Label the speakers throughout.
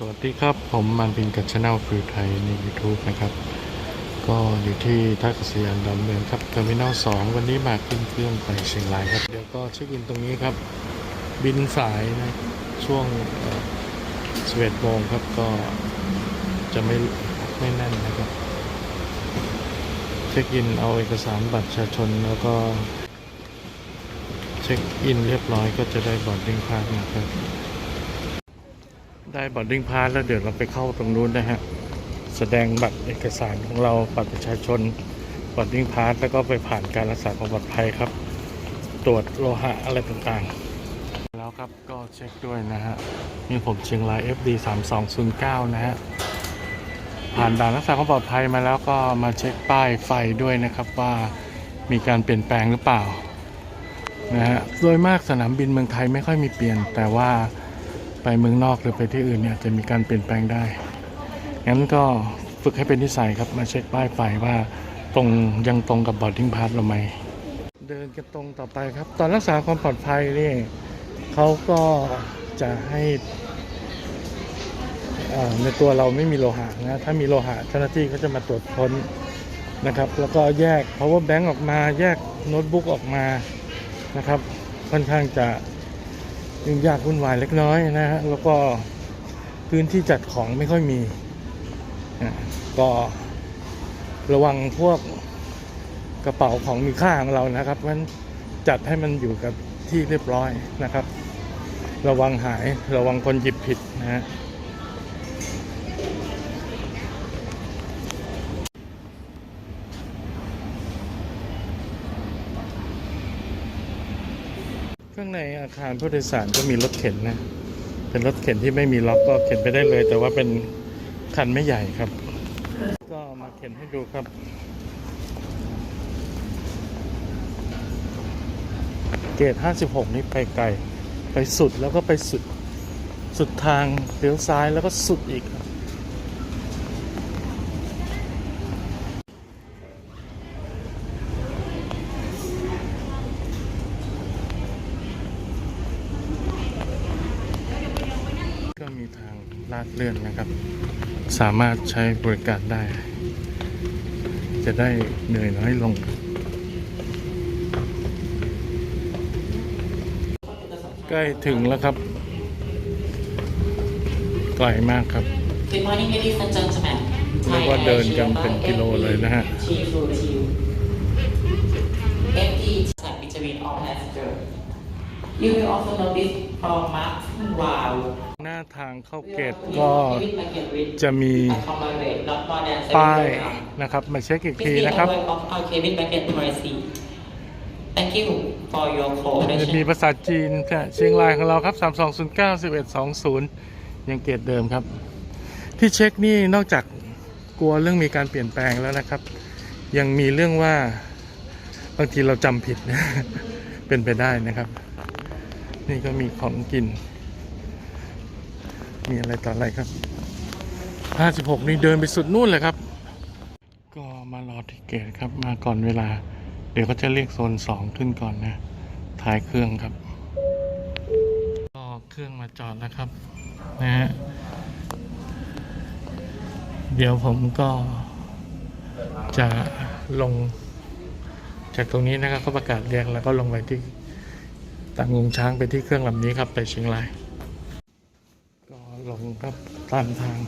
Speaker 1: สวัสดีครับ ผมมันพินกับช anel ฟิวไทยใน YouTube นะครับ ก็อยู่ที่ท่าอากาศยานดอนเมืองครับเทอร์มินอล2วันนี้มาขึ้นเครื่องไปเชียงรายครับ เดี๋ยวก็เช็คอินตรงนี้ครับ บินสายนะช่วงสเวตโมงครับก็จะไม่ไม่แน่นนะครับ เช็คอินเอาเอกสารบัตรประชาชนแล้วก็เช็คอินเรียบร้อยก็จะได้บอร์ดดิ้งพาสนะครับ ได้บอร์ดดิ้งพาสแล้วเดี๋ยวเราไปเข้าตรงนู้นนะฮะ แสดงบัตรเอกสารของเราบัตรประชาชนบอร์ดดิ้งพาสแล้วก็ไปผ่านการรักษาความปลอดภัยครับ ตรวจโลหะอะไรต่างๆ แล้วครับก็เช็คด้วยนะฮะนี่ผมเชียงราย FD 3209นะฮะผ่านด่านรักษาความปลอดภัยมาแล้วก็มาเช็คป้ายไฟด้วยนะครับว่ามีการเปลี่ยนแปลงหรือเปล่านะฮะโดยมากสนามบินเมืองไทยไม่ค่อยมีเปลี่ยนแต่ว่า ไปเมืองนอกหรือไปที่อื่นเนี่ยจะมีการเปลี่ยนแปลงได้ งั้นก็ฝึกให้เป็นนิสัยครับมาเช็คป้ายไฟว่าตรงยังตรงกับบอร์ดดิ้งพาสเราไหม เดินกันตรงต่อไปครับ ตอนรักษาความปลอดภัยนี่เขาก็จะให้ในตัวเราไม่มีโลหะนะถ้ามีโลหะเจ้าหน้าที่เขาจะมาตรวจค้นนะครับแล้วก็แยก power bank ออกมาแยกโน้ตบุ๊กออกมานะครับค่อนข้างจะ ยุ่งยากวุ่นวายเล็กน้อยนะฮะแล้วก็พื้นที่จัดของไม่ค่อยมีก็ระวังพวกกระเป๋าของมีค่าของเรานะครับมันจัดให้มันอยู่กับที่เรียบร้อยนะครับ ระวังหายระวังคนหยิบผิดนะฮะ ข้างในอาคารผู้โดยสารก็มีรถเข็นนะ เป็นรถเข็นที่ไม่มีล็อกก็เข็นไปได้เลย แต่ว่าเป็นคันไม่ใหญ่ครับ ก็มาเข็นให้ดูครับเกต56 นี่ไปไกล ไปสุดแล้วก็ไปสุด สุดทางเลี้ยวซ้ายแล้วก็สุดอีกครับ ก็มีทางลาด เลื่อนนะครับ สามารถใช้บริการได้ จะได้เหนื่อยน้อยลงใกล้ถึงแล้วครับ ไกลมากครับ
Speaker 2: Good morning, ladies and gentlemen.
Speaker 1: เรียกว่าเดินกันเป็นกิโลเลยนะฮะ
Speaker 2: T to T. FD chat between all passengers. You will also notice from marks wow.
Speaker 1: หน้าทางเข้าเกตก็จะมี
Speaker 2: accommodate not more than
Speaker 1: ป้าย
Speaker 2: seven people.
Speaker 1: นะครับ มาเช็คอีก
Speaker 2: Please
Speaker 1: ที
Speaker 2: be
Speaker 1: นะครับ
Speaker 2: aware of our cabin bucket policy. Thank you for your
Speaker 1: จะมี
Speaker 2: cooperation.
Speaker 1: ภาษาจีนค่ะเชียงรายของเราครับ 3209 1120 ยังเกตเดิมครับ ที่เช็คนี่นอกจากกลัวเรื่องมีการเปลี่ยนแปลงแล้วนะครับ ยังมีเรื่องว่าบางทีเราจำผิดเป็นไปได้นะครับ นี่ก็มีของกิน มีอะไรต่ออะไรครับ 56 นี่เดินไปสุดนู่นเลยครับ ก็มารอที่เกตครับ มาก่อนเวลา เดี๋ยวก็จะเรียกโซน 2 ขึ้นก่อนนะท้ายเครื่องครับ ก็เครื่องมาจอดนะครับ นะฮะ เดี๋ยวผมก็จะลงจากตรงนี้นะครับก็ประกาศเรียกแล้วก็ลงไปที่ต่างงงช้างไปที่เครื่องลำนี้ครับไปเชียงราย ก็ตามทาง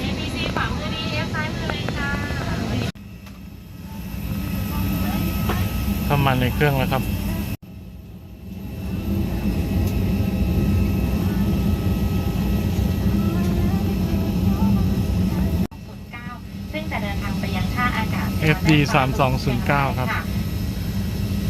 Speaker 3: ABC ขวามือดีเอฟซ้ายมือเลยค่ะ
Speaker 1: เข้ามาในเครื่องแล้วครับ
Speaker 3: ซึ่งจะเดินทางไปยังท่าอากาศ
Speaker 1: FD 3209ครับ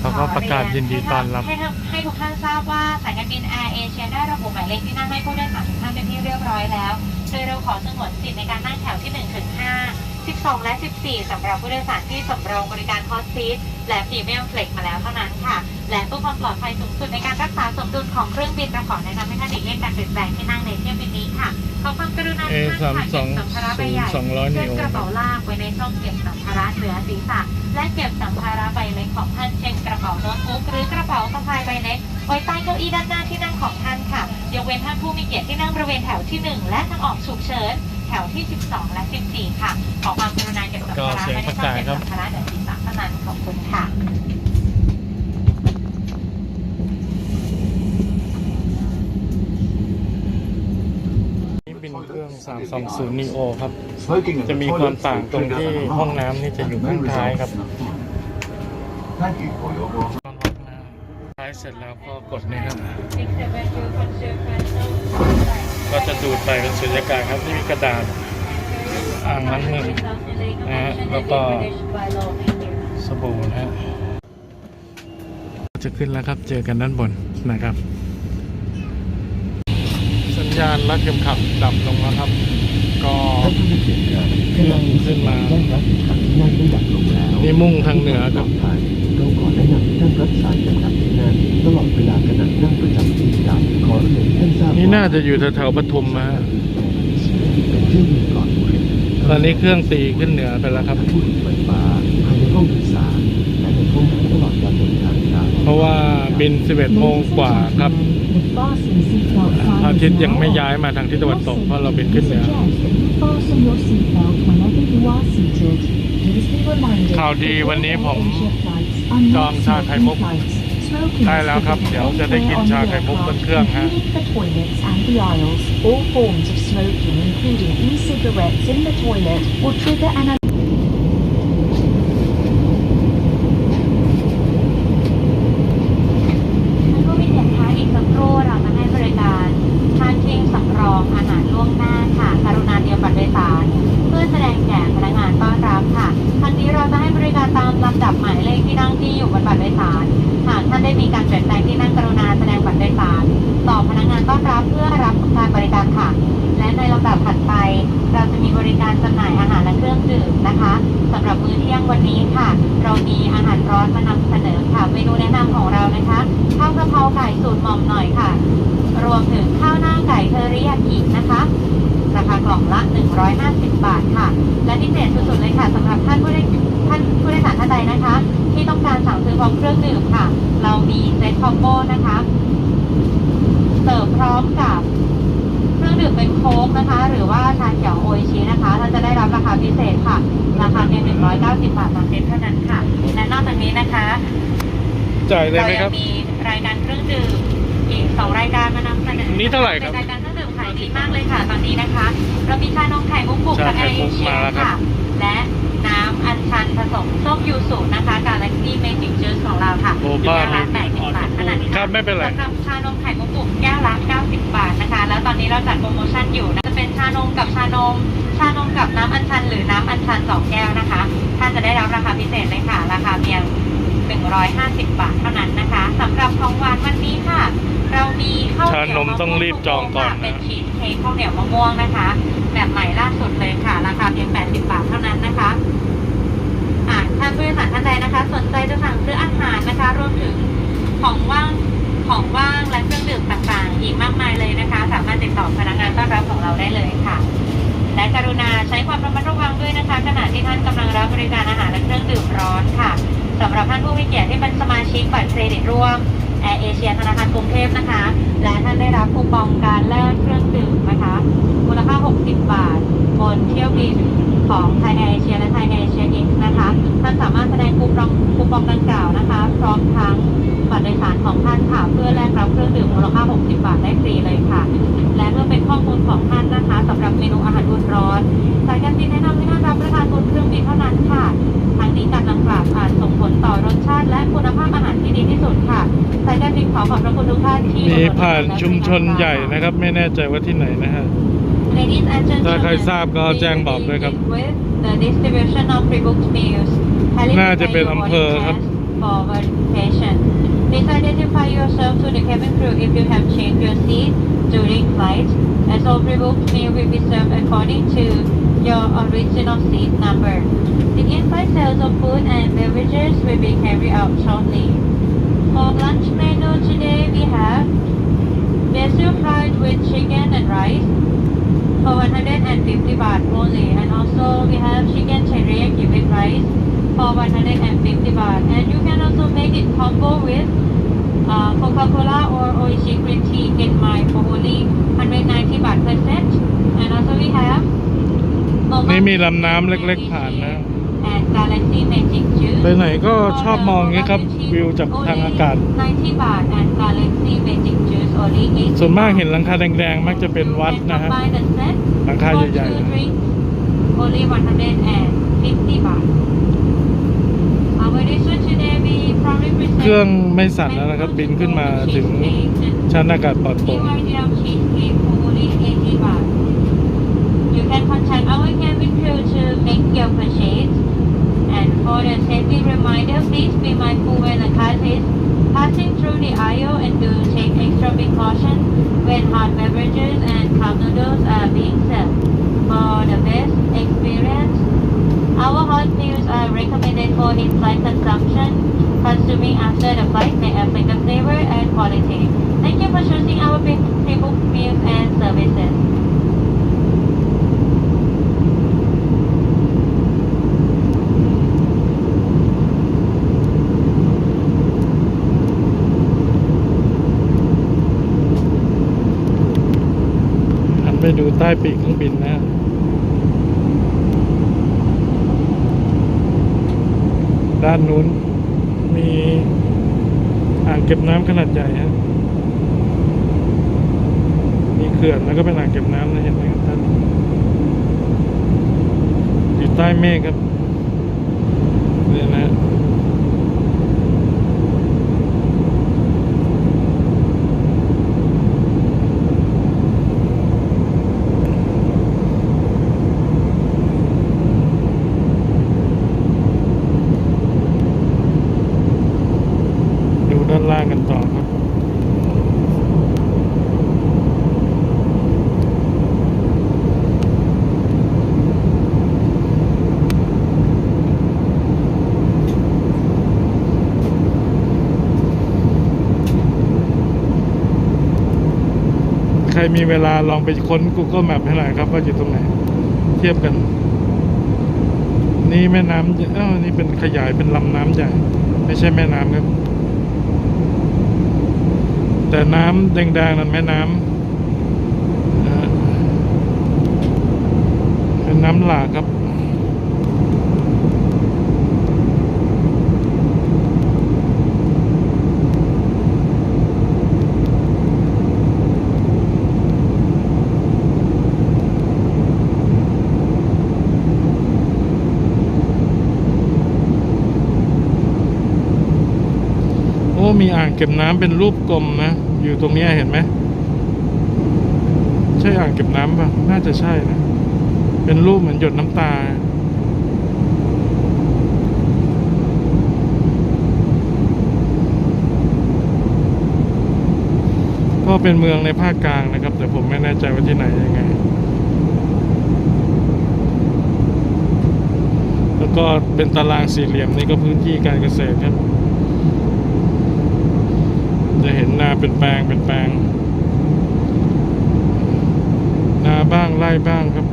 Speaker 1: เขาก็ประกาศยินดีต้อนรับ
Speaker 3: ให้ให้ทุกท่านทราบว่าสายการบินแอร์เอเชียได้ระบุหมายเลขที่นั่งให้ผู้โดยสารทุกท่านเป็นที่เรียบร้อยแล้ว โดยเราขอสงวนสิทธิในการนั่งแถวที่1ถึง5 12 และ 14 สำหรับผู้โดยสารที่สำรองบริการฮอสซีทและพรีเมียมเฟล็กมาแล้วเท่านั้นค่ะ และเพื่อความปลอดภัยสูงสุดในการรักษาสมดุลของเครื่องบินเราขอแนะนำให้ท่านหลีกเลี่ยงการเปลี่ยนแปลงที่นั่งในเที่ยวบินนี้ค่ะ ขอความกรุณา
Speaker 1: เอ
Speaker 3: ทุกท่าน
Speaker 1: สาม
Speaker 3: ค่ะ
Speaker 1: สอง
Speaker 3: เก็บสัมภาระใบใหญ่
Speaker 1: สองร้อย
Speaker 3: เช่
Speaker 1: นิ
Speaker 3: น
Speaker 1: โอก
Speaker 3: ระเป๋าลากไว้ในช่องเก็บสัมภาระเหนือศีรษะและเก็บสัมภาระใบเล็กของท่านเช่นกระเป๋าโน้ตบุ๊กหรือกระเป๋าสะพายใบเล็กไว้ใต้เก้าอี้ด้านหน้าที่นั่งของท่านค่ะยกเว้นท่านผู้มีเกียรติที่นั่งบริเวณแถวที่ 1 และทางออกฉุกเฉินแถวที่ 12 และ 14 ค่ะ ขอความกรุณาเก็บสัมภาระไว้ในช่องเก็บสัมภาระเหนือศีรษะเท่านั้นขอบคุณค่ะ
Speaker 1: นี่บินเครื่อง 320 neo ครับ
Speaker 4: จะ
Speaker 1: จะ
Speaker 4: มี
Speaker 1: มีคว
Speaker 4: คามา
Speaker 1: ม
Speaker 4: ต่า
Speaker 1: ต่างง
Speaker 4: ต
Speaker 1: ต
Speaker 4: ร
Speaker 1: รงง
Speaker 4: ที่
Speaker 1: ที่
Speaker 4: ห้
Speaker 1: ห้
Speaker 4: อ
Speaker 1: องง
Speaker 4: น้ำ
Speaker 1: น้ำ
Speaker 4: นี่
Speaker 1: นี่
Speaker 4: จะ
Speaker 1: จะ
Speaker 4: อ
Speaker 1: อยู่ยู่
Speaker 4: ข้า
Speaker 1: ข้างง
Speaker 4: ท้า
Speaker 1: ท้ายย
Speaker 4: ค
Speaker 1: ค
Speaker 4: รั
Speaker 1: รับบท้ายเสร็จแล้วก็กดนี่ครับ ก็จะดูดไปเป็นสุญญากาศครับที่มีกระดาษอ่างล้างมือนะฮะแล้วก็สบู่นะฮะจะขึ้นแล้วครับเจอกันด้านบนนะครับ สัญญาณรัดเข็มขัดดับลงแล้วครับ ก็ขึ้นมานี่มุ่งทางเหนือครับ
Speaker 5: เราขอแนะนำให้ท่านรักษาจังหวะที่นั่งตลอดเวลาขณะนั่ง นทราบ
Speaker 1: นี่น่าจะอยู่แถวๆปทุมนะฮะ
Speaker 5: เป็นเครื่องมือก่อนบริ
Speaker 1: ตอนนี้เครื่องตีขึ้นเหนือไปแล้วครับ
Speaker 5: ผู้ไฟฟ้าภายในห้องโดยสารและในห้องน้ำตลอดการเดินทางครับ
Speaker 1: เพราะว่าบิน 11 โมงกว่าครับพระอาทิตย์ยังไม่ย้ายมาทางทิศตะวันตกเพราะเราบินขึ้นเหนือข่าวดีวันนี้ผมจองชาไข่มุก ได้แล้วครับ เดี๋ยวจะได้กินชาไข่มุกบนเครื่องฮะ
Speaker 6: All forms of smoking, including e-cigarettes in the toilet, will trigger an
Speaker 3: ท่านผู้มีเกียรติคะอีกสักครู่เราจะให้บริการทานเพียงสำรองอาหารล่วงหน้าค่ะกรุณาเตรียมบัตรโดยสารเพื่อแสดงแก่พนักงานต้อนรับค่ะทางนี้เราจะให้บริการตามลำดับหมายเลขที่นั่งที่อยู่บนบัตรโดยสารหาก ท่านได้มีการเปลี่ยนแปลงที่นั่งกรุณาแสดงบัตรโดยสารต่อพนักงานต้อนรับเพื่อรับการบริการค่ะ และในลำดับถัดไป เราจะมีบริการจำหน่ายอาหารและเครื่องดื่มนะคะสำหรับมื้อเที่ยงวันนี้ค่ะ เรามีอาหารร้อนมานำเสนอค่ะเมนูแนะนำของเรานะคะข้าวกะเพราไก่สูตรหม่อมหน่อยค่ะ รวมถึงข้าวหน้าไก่เทอริยากินะคะ ราคากล่องละ 150 บาทค่ะ และพิเศษสุดๆเลยค่ะสำหรับท่านผู้ได้ท่านผู้โดยสารท่านใดนะคะ ที่ต้องการสั่งซื้อพร้อมเครื่องดื่มค่ะ เรามีเซ็ตคอมโบนะคะเสิร์ฟพร้อมกับเครื่องดื่มเป็นโค้กนะคะ หรือว่าชาเขียวโออิชินะคะท่านจะได้รับราคาพิเศษค่ะ ราคาเพียง190 บาทต่อเซ็ตเท่านั้นค่ะและนอกจากนี้นะคะ
Speaker 1: จ่ายเลย
Speaker 3: เรา
Speaker 1: ไหมค
Speaker 3: ยั
Speaker 1: รับ
Speaker 3: มีรายการเครื่องดื่มอีกสองรายการมานำเสนอ
Speaker 1: นี่เท่าไหร่ครับ
Speaker 3: ป็นรายการ เครื่องดื่มขายดีมากเลยค่ะ ตอนนี้นะคะ เรามีชานมไข่มุกบุก
Speaker 1: ชา
Speaker 3: กับ
Speaker 1: ไข่
Speaker 3: ไอ
Speaker 1: มุก
Speaker 3: เชีย
Speaker 1: มาแล้วครับ
Speaker 3: ค่ะ และน้ำอัญชันผสมส้มยูสุนะคะกาแล็กซี่เมจิกจูสของเราค่ะ
Speaker 1: โอ้
Speaker 3: แก้
Speaker 1: บ้าว
Speaker 3: ละ
Speaker 1: นี่
Speaker 3: 80บาทขนาดนี้
Speaker 1: ครับไม่เป็นไร
Speaker 3: สำหรับชานมไข่มุกบุกแก้วละ90 บาทนะคะ แล้วตอนนี้เราจัดโปรโมชั่นอยู่นะจะเป็นชานมกับชานม ชานมกับน้ำอัญชัน หรือน้ำอัญชันสองแก้วนะคะท่านจะได้รับราคาพิเศษเลยค่ะ ราคาเพียง 150 บาทเท่านั้นนะคะสำหรับของหวานวันนี้ค่ะ เรามีข้าวเหนียว
Speaker 1: ชานมต้องรีบจองก่อนนะ
Speaker 3: เป็นชีสเค้กข้าวเหนียวมะม่วงนะคะ แบบใหม่ล่าสุดเลยค่ะ ราคาเพียง 80 บาทเท่านั้นนะคะอ่าท่านผู้โดยสารท่านใดนะคะ สนใจจะสั่งซื้ออาหารนะคะรวมถึงของว่างของว่างและเครื่องดื่มต่างๆ อีกมากมายเลยนะคะ สามารถติดต่อพนักงานต้อนรับของเราได้เลยค่ะ และกรุณาใช้ความระมัดระวังด้วยนะคะขณะที่ท่านกำลังรับบริการอาหารและเครื่องดื่มร้อนค่ะสำหรับท่านผู้มีเกียรติที่เป็นสมาชิกบัตรเครดิตร่วม แอร์เอเชียธนาคารกรุงเทพนะคะ และท่านได้รับคูปองการแลกเครื่องดื่มนะคะ มูลค่า 60 บาท บนเที่ยวบิน ของไทยแอร์เอเชียและไทยแอร์เอเชียอิงนะคะท่านสามารถแสดงคูปองคูปองดังกล่าวนะคะ พร้อมทั้งบัตรโดยสารของท่านค่ะเพื่อแลกรับเครื่องดื่มมูลค่า 60 บาทได้ฟรีเลยค่ะ และเพื่อเป็นข้อมูลของท่านนะคะสำหรับเมนูอาหารอุ่นร้อนสายการบินแนะนำให้ท่านรับประทานบนเครื่องบินเท่านั้นค่ะทั้งนี้การดังกล่าวอาจส่งผลต่อรสชาติ และคุณภาพอาหารที่ดีที่สุดค่ะสายการบินขอขอบพระคุณทุกท่านที่
Speaker 1: นี่ผ่านชุมชนใหญ่นะครับ ไม่แน่ใจว่าที่ไหนนะฮะ
Speaker 3: Ladies and gentlemen
Speaker 1: ถ้าใครทราบก็แจ้งบอกด้วยครับ
Speaker 3: with the distribution of pre-booked meals
Speaker 1: น่าจะเป็นอำเภอครับ
Speaker 3: for verification Please identify yourself to the cabin crew if you have changed your seat during flight, as all pre-booked meal will be served according to your original seat number. The in-flight sales of food and beverages will be carried out shortly. For lunch menu today, we have basil fried with chicken and rice for 150 baht only, and also we have chicken teriyaki with rice for 150 baht. And you can also make it combo with uh, Coca-Cola or Oishi green tea in my for only 190 baht per set. And also we have
Speaker 1: นี่มีลำน้ำเล็กๆผ่านนะ
Speaker 3: and Galaxy Magic Juice
Speaker 1: ไปไหนก็ชอบมองอย่างนี้ครับ วิวจากทางอากาศ
Speaker 3: 90 baht and Galaxy Magic Juice only 80
Speaker 1: ส่วนมากเห็นหลังคาแดงๆ มักจะเป็นวัดนะฮะ
Speaker 3: And combine the set
Speaker 1: หลังคา
Speaker 3: for
Speaker 1: ใหญ่
Speaker 3: two
Speaker 1: ๆนะ
Speaker 3: drinks, only 150 baht. Our dish today we probably present
Speaker 1: เครื่องไม่สั่นแล้วนะครับ บินขึ้นมาถึงชั้นอากาศปลอดโปร่ง
Speaker 3: BYDM cheesecake for only 80 baht. You can contact our cabin crew to make your purchase. And for the safety reminder, please be mindful when the car is passing through the aisle and do take extra precaution when hot beverages and cup noodles are being served. For the best experience, our hot meals are recommended for in-flight consumption. Consuming after the flight may affect the flavor and quality. Thank you for choosing our pre- pre-booked meals and services.
Speaker 1: หันไปดูใต้ปีกเค รื่องบินนะด้านนู้นมีอ่างเก็บน้ำขนาดใหญ่ฮะมีเขื่อนแล้วก็เป็นอ่างเก็บน้ำนะเห็นไหมครับท่านอยู่ใต้เมฆครับเนี่ยนะ ดูด้านล่างกันต่อครับ ใคร มีเวลาลองไปค้น Google Map ให้หน่อยครับ ว่าอยู่ตรงไหน เทียบกัน นี่แม่น้ำเอ้านี่เป็นขยายเป็นลำน้ำใหญ่ ไม่ใช่แม่น้ำครับ แต่น้ำแดงๆนั่นแม่น้ำเอ่อเป็นน้ำหลากครับ มีอ่างเก็บน้ำเป็นรูปกลมนะ อยู่ตรงนี้เห็นไหม ใช่อ่างเก็บน้ำป่ะน่าจะใช่นะ เป็นรูปเหมือนหยดน้ำตา ก็เป็นเมืองในภาคกลางนะครับ แต่ผมไม่แน่ใจว่าที่ไหนยังไง แล้วก็เป็นตารางสี่เหลี่ยมนี่ก็พื้นที่การเกษตรครับ จะเห็นนาเป็นแปลงเป็นแปลง นาบ้างไร่บ้างครับ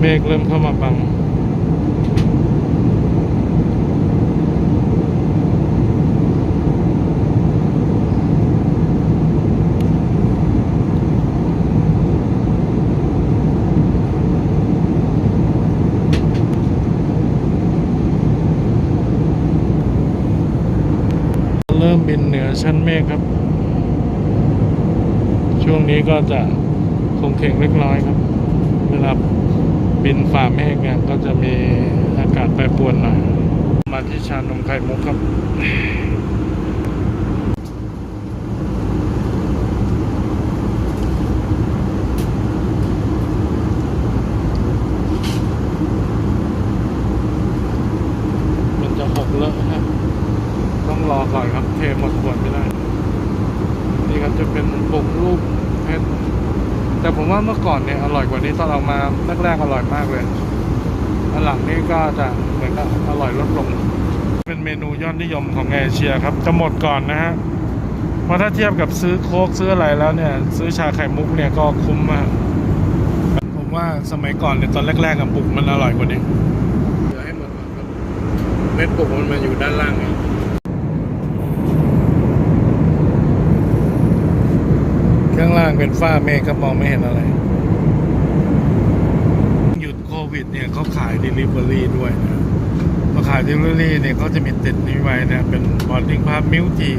Speaker 1: เมฆเริ่มเข้ามาบัง เริ่มบินเหนือ ชั้นเมฆครับ ช่วงนี้ก็จะคงเข่งเล็กน้อยครับ เวลาบินฝ่าเมฆเนี่ยก็จะมีอากาศแปรปรวนหน่อย มาที่ชานมไข่มุกครับ เทหมดขวดไม่ได้ นี่ครับจะเป็นปุกรูปเพชร แต่ผมว่าเมื่อก่อนเนี่ยอ ร่อยกว่านี้ตอนเรามาแรกๆอร่อยมากเลยอันหลังนี่ก็จะเหมือนกับอร่อยลดลง เป็นเมนูยอดนิยมของเอเชียครับ จะหมดก่อนนะฮะเพราะถ้าเทียบกับซื้อโค้กซื้ออะไรแล้วเนี่ย ซื้อชาไข่มุกเนี่ยก็คุ้มมาก ผมว่าสมัยก่อนเนี่ยตอนแรกๆกับปุกมันอร่อยกว่านี้เดี๋ยวให้หมดก่อนครับเม็ดปุกมันมาอยู่ด้านล่างไงข้างล่างเป็นฝ้าเมฆครับมองไม่เห็นอะไรหยุดโค วิดเนี่ยเขาขาย Delivery ด้วยนะเขาขาย Delivery เนี่ยเขาจะมีติดนี้ไว้นะเป็นบอร์ดดิ้งพาร์ทมิวที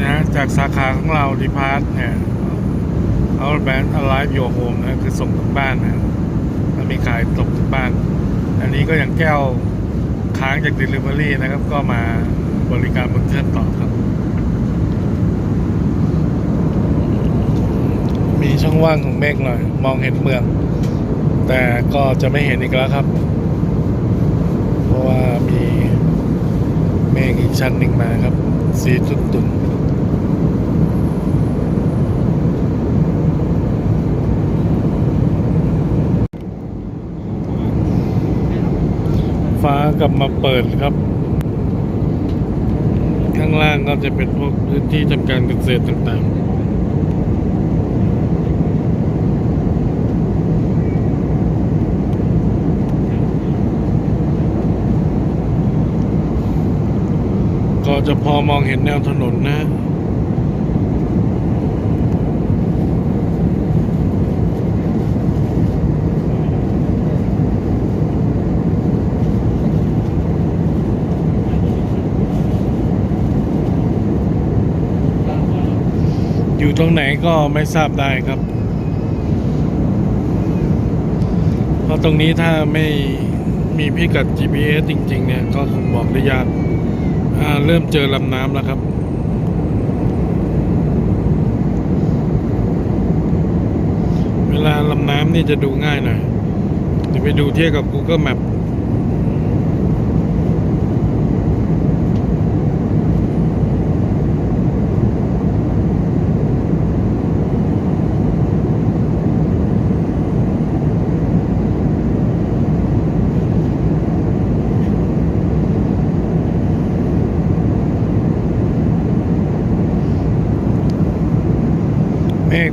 Speaker 1: นะจากสาขาของเราดีพาร์ทเนี่ยเอาแบรนด์ Alive Your Home นะคือส่งถึงบ้านนะแล้วมีขายตกถึงบ้าน อันนี้ก็อย่างแก้วค้างจาก Delivery นะครับ ก็มาบริการบนเครื่องต่อครับ มีช่องว่างของเมฆหน่อย มองเห็นเมือง แต่ก็จะไม่เห็นอีกแล้วครับ เพราะว่ามีเมฆอีกชั้นหนึ่งมาครับ สีตุ่นตุ่นฟ้ากลับมาเปิดครับ ข้างล่างก็จะเป็นพวกพื้นที่ทำการเกษตรต่างๆ ก็จะ พอมองเห็นแนวถนนนะอยู่ตรงไหนก็ไม่ทราบได้ครับ เพราะตรงนี้ถ้าไม่มีพิกัด GPS จริง ๆ เนี่ย ก็คงบอกได้ยาก เริ่มเจอลำน้ำแล้วครับ เวลาลำน้ำนี่จะดูง่ายหน่อยเดี๋ยวไปดูเทียบกับ Google Map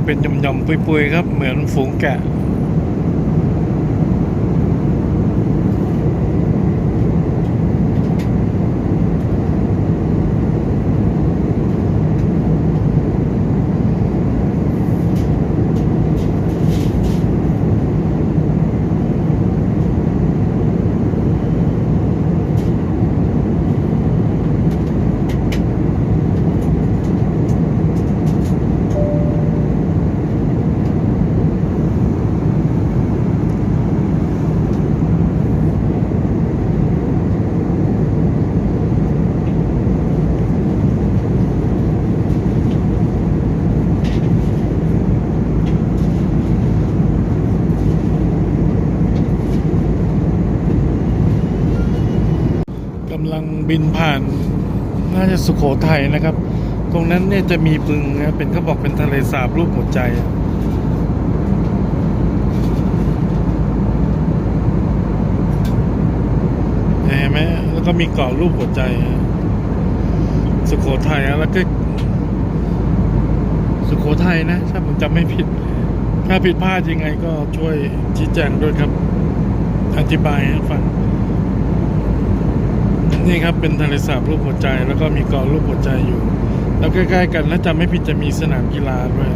Speaker 1: เป็นยำๆปุยๆครับ เหมือนฝูงแกะ กำลัง บินผ่านน่าจะสุโขทัยนะครับ ตรงนั้นเนี่ยจะมีบึงนะเป็นเขาบอกเป็นทะเลสาบรูปหัวใจเห็นไหมแล้วก็มีเกาะรูปหัวใจ สุโขทัยแล้วก็ สุโขทัยนะ ถ้าผมจำไม่ผิด ถ้าผิดพลาดยังไงก็ช่วยชี้แจงด้วยครับ อธิบายให้ฟัง นี่ครับเป็นทะเลสาบรูปหัวใจ แล้วก็มีเกาะรูปหัวใจอยู่ แล้วใกล้ๆกันแล้วจำไม่ผิดจะมีสนามกีฬาด้วย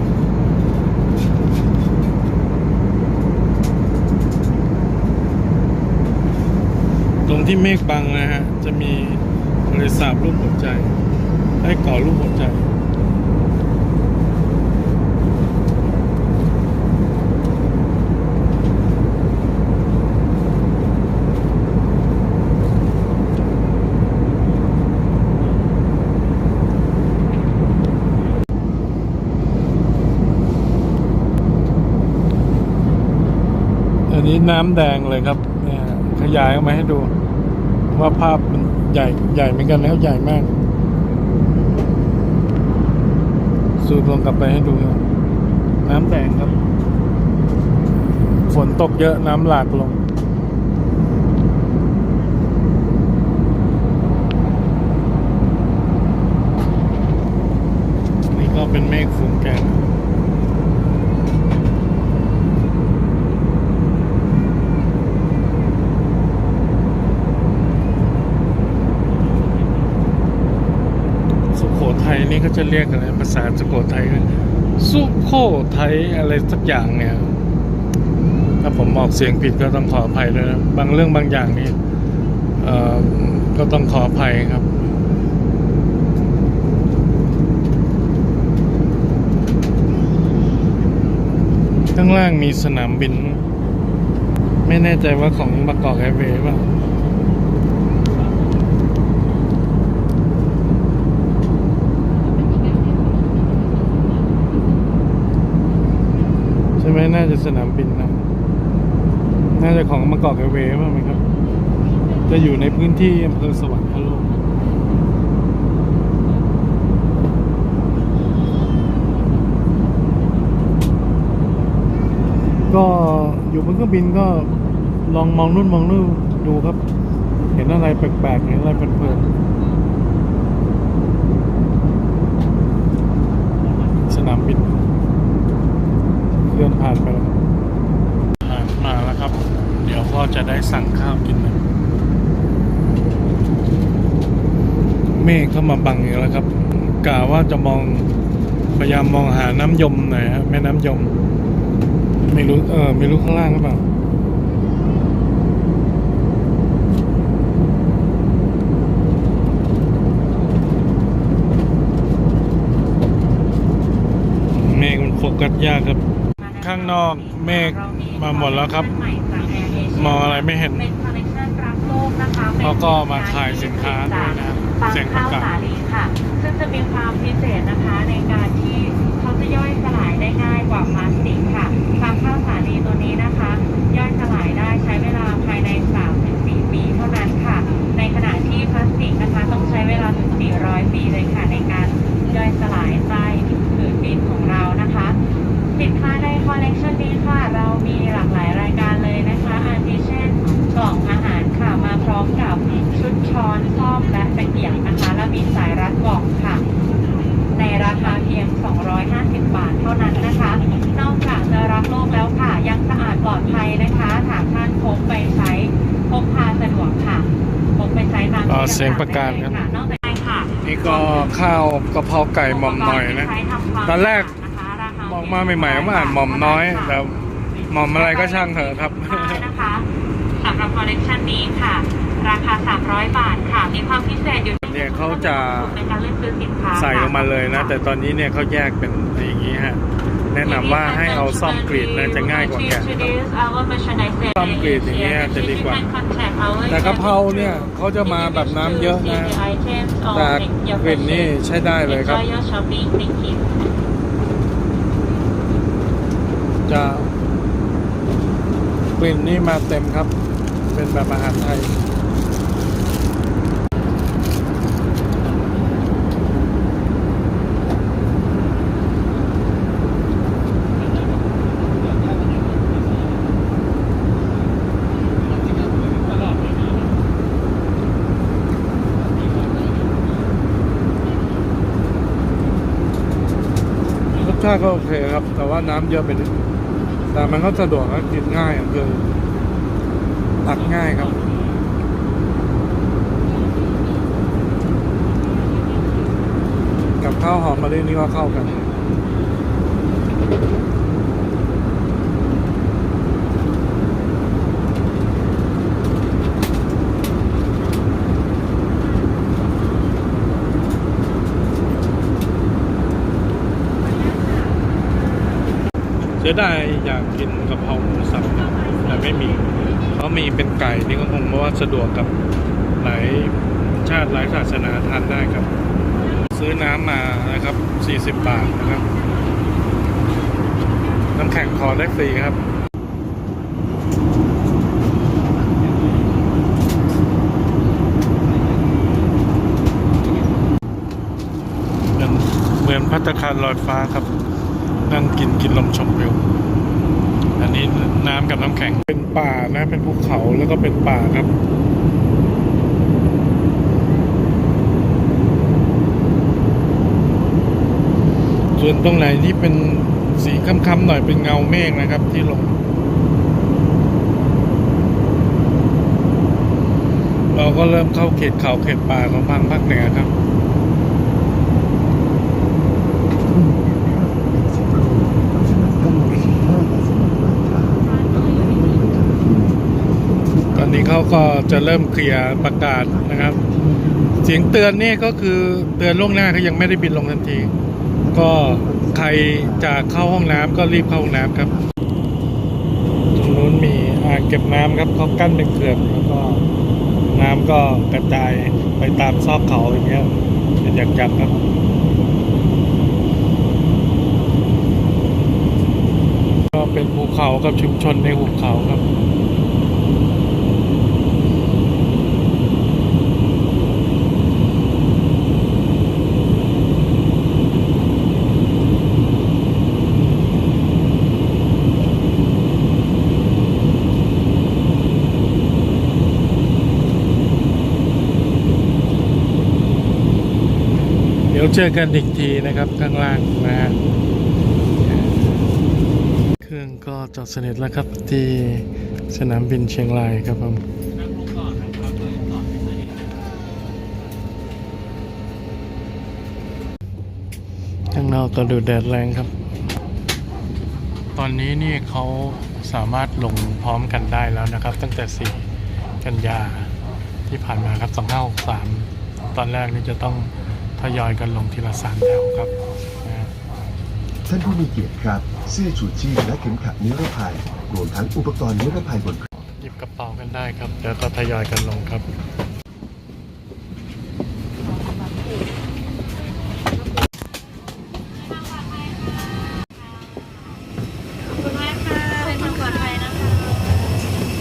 Speaker 1: ตรงที่เมฆบังนะฮะจะมีทะเลสาบรูปหัวใจ ให้เกาะรูปหัวใจ อั น้ำแดงเลยครับเนี่ยขยายออกมาให้ดู ว่าภาพมันใหญ่ใหญ่เหมือนกันแล้วใหญ่มากสูดลงกลับไปให้ดูน้ำแดงครับ ฝนตกเยอะน้ำหลากลงนี่ก็เป็นเมฆฟุ้งแกงสุโขทัย นี่เขาจะเรียกอะไรภาษาสุโขทัยสุโขทัยอะไรสักอย่างเนี่ย ถ้าผมออกเสียงผิดก็ต้องขออภัยด้วยนะบางเรื่องบางอย่างนี่เออก็ต้องขออภัยครับข้างล่างมีสนามบิน ไม่แน่ใจว่าของบากอกแอร์เวย์ป่ะใช่ไหม น่าจะสนามบินนะ น่าจะของบางกอกแอเวย์ป่ะไหมครับ จะอยู่ในพื้นที่อำเภอสวรรคโลกก็อยู่บนเครื่องบินก็ลองมองนู่นมองนู่นดูครับ เห็นอะไรแปลกๆเห็นอะไรเพลินๆสนามบิน เคลื่อนผ่านไปแล้วผ่านมาแล้วครับ เดี๋ยวก็จะได้สั่งข้าวกินนะเมฆเข้ามาบังอีกแล้วครับกะว่าจะมองพยายามมองหาน้ำยมหน่อยฮะแม่น้ำยม ไม่รู้เออไม่รู้ข้างล่างหรือเปล่าเมฆมันโฟกัสยากครับ ข้างนอกเมฆมาหมดแล้วครับ มองอะไรไม่เห็น
Speaker 3: เป็นคอลเลคชันรักโลกนะคะ
Speaker 1: เขาก็มาขายสินค้าด้วยนะ
Speaker 3: ฟาง
Speaker 1: เสียงประ
Speaker 3: ข้าว
Speaker 1: กาศ
Speaker 3: สาลีค่ะ ซึ่งจะมีความพิเศษนะคะในการที่เขาจะย่อยสลายได้ง่ายกว่าพลาสติกค่ะฟางข้าวสาลีตัวนี้นะคะ ย่อยสลายได้ใช้เวลาภายใน3-4ปีเท่านั้นค่ะ ในขณะที่พลาสติกนะคะต้องใช้เวลาถึง400 ปีเลยค่ะในการย่อยสลายใต้ผืนดินของเรานะคะสิน ค้าในคอลเลกชันนี้ค่ะ เรามีหลากหลายรายการเลยนะคะอาทิเช่นกล่องอาหารค่ะมาพร้อมกับชุดช้อนซ่อมและตะเกียบนะคะ และมีสายรัดกล่องค่ะ ในราคาเพียง 250 บาทเท่านั้นนะคะ นอกจากจะรักโลกแล้วค่ะ ยังสะอาดปลอดภัยนะคะหากท่านพกไปใช้พกพาสะดวกค่ะพกไปใช้ตาม
Speaker 1: อ่า
Speaker 3: ที่
Speaker 1: เสียงประกาศ
Speaker 3: ต่งๆได้เลย
Speaker 1: ครับ
Speaker 3: ค่ะนอกจากนี้ค่ะ
Speaker 1: นี่ก็ข้าวกะเพราไก่หม่อมหน่อยนะตอนแรกม องมาใหม่ๆก็อ่านหม่อมน้อยแต่หม่อมอะไรก็ช่างเถอะครับ
Speaker 3: นะคะสำหรับคอลเลกชันนี้ค่ะ ราคา 300 บาทค่ะ มีความพิเศษอยู่
Speaker 1: เนี่ยเขาจะ
Speaker 3: ในการเลือกซื้อสินค้า
Speaker 1: ใส่ลงมาเลยนะ แต่ตอนนี้เนี่ยเขาแยกเป็นอย่างนี้ฮะ แนะนำว่าให้เอาซ่อมกรีดนะจะง่ายกว่าแกะครับ ซ่อมกรีดอย่างเงี้ยจะดีกว่า แต่กะเพราเนี่ยเขาจะมาแบบน้ำเยอะนะ แต่กลิ่นนี่ใช้ได้เลยครับ
Speaker 3: Enjoy your shopping. Thank you.
Speaker 1: จะกลิ่นนี่มาเต็มครับ เป็นแบบอาหารไทยรสชาติก็โอเคครับ แต่ว่าน้ำเยอะไปนิด แต่มันก็สะดวกและกินง่ายคือตักง่ายครับกับข้าวหอมมะลินี่ก็เข้ากัน สียดายอยากกินกะเพราหมูสับแต่ไม่มีเขามีเป็นไก่นี่ก็คงเพราะว่าสะดวกกับหลายชาติหลายศาสนาทานได้ครับ ซื้อน้ำมานะครับ 40 บาทนะครับ น้ำแข็งคอได้ฟรีครับเป็นมือนพัตคารลอยฟ้าครับ นั่งกินกินลมชมวิว อันนี้น้ำกับน้ำแข็ง เป็นป่านะ เป็นภูเขาแล้วก็เป็นป่าครับส่วนตรงไหนที่เป็นสีค้ำๆหน่อยเป็นเงาเมฆนะครับที่ลง เราก็เริ่มเข้าเขตเขาเขตป่าของทางภาคเหนือครับ
Speaker 5: เป็นสักครู่เพราะฉะนั้นก็ลองคิดว่าแต่สำหรับราคาแล้วก็ไม่ไปจากที่นี่
Speaker 1: ตอนนี้ เขาก็จะเริ่มเคลียร์ประกาศนะครับ เสียงเตือนนี่ก็คือเตือนล่วงหน้าเขายังไม่ได้บินลงทันที ก็ใครจะเข้าห้องน้ำก็รีบเข้าห้องน้ำครับตรงนู้นมีอ่างเก็บน้ำครับเขากั้นเป็นเขื่อนแล้วก็น้ำก็กระจายไปตามซอกเขาอย่างเงี้ยเป็นอย่างจังครับก็เป็นภูเขากับชุมชนในหุบเขาครับ เจอกันอีกทีนะครับข้างล่างนะฮะเครื่องก็จอดสนิทแล้วครับที่สนามบินเชียงรายครับผมข้างนอกก็ดูแดดแรงครับ ตอนนี้นี่เขาสามารถลงพร้อมกันได้แล้วนะครับ ตั้งแต่ 4 กันยาที่ผ่านมาครับ 2563 ตอนแรกนี่จะต้อง ทยอยกันลงทีละสามแถวครับนะฮะ
Speaker 5: ท่านผู้มีเกียรติครับ เสื้อชูชีพและเข็มขัดนิรภัยรวมทั้งอุปกรณ์นิรภัยบนเครื่อง
Speaker 1: หยิบกระเป๋ากันได้ครับเดี๋ยวก็ทยอยกันลงครับ
Speaker 3: ขอบคุณมากค่ะเป็นทางปลอดภัยนะคะ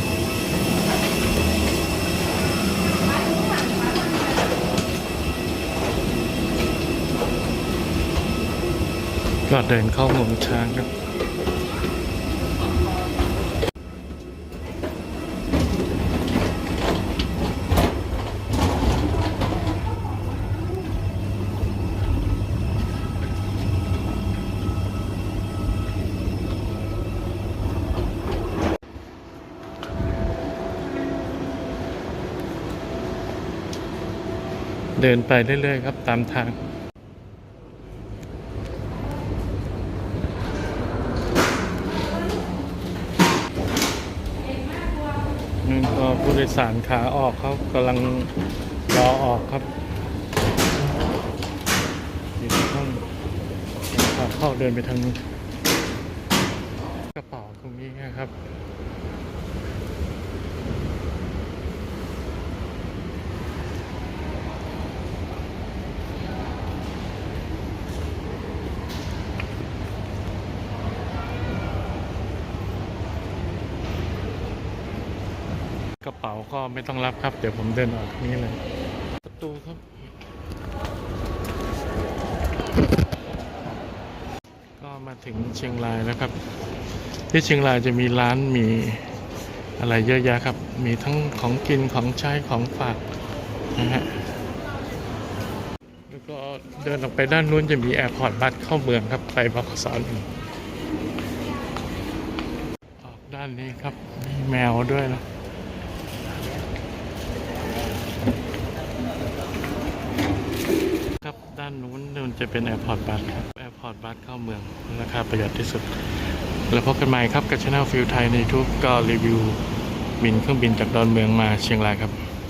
Speaker 1: ก็ เดินเข้าหงวงช้างครับเดินไปเรื่อยๆครับตามทาง นี่ก็ผู้โดย สารขาออกเขากำลังรอออกครับอยู่ที่ห้องขาเข้าเดินไปทางนู้กระเป๋าตรงนี้นะครับ กระเป๋าก็ไม่ต้องรับครับ เดี๋ยวผมเดินออกนี้เลยประตูครับก็มาถึงเชียงรายแล้วครับ ที่เชียงรายจะมีร้านมีอะไรเยอะแยะครับ มีทั้งของกินของใช้ของฝากนะฮะแล้วก็เดินออกไปด้านนู้นจะมีแอร์พอร์ตบัสเข้าเมืองครับไปบขสหนึ่งออกด้านนี้ครับมีแมวด้วยนะ ครับ ด้านนู้นมัน จะเป็นแอร์พอร์ตบัสครับแอร์พอร์ตบัสเข้าเมืองราคาประหยัดที่สุด แล้วพบกันใหม่ครับกับช anel ฟิลไทยในทุกก็รีวิวบินเครื่องบินจากดอนเมืองมาเชียงรายครับ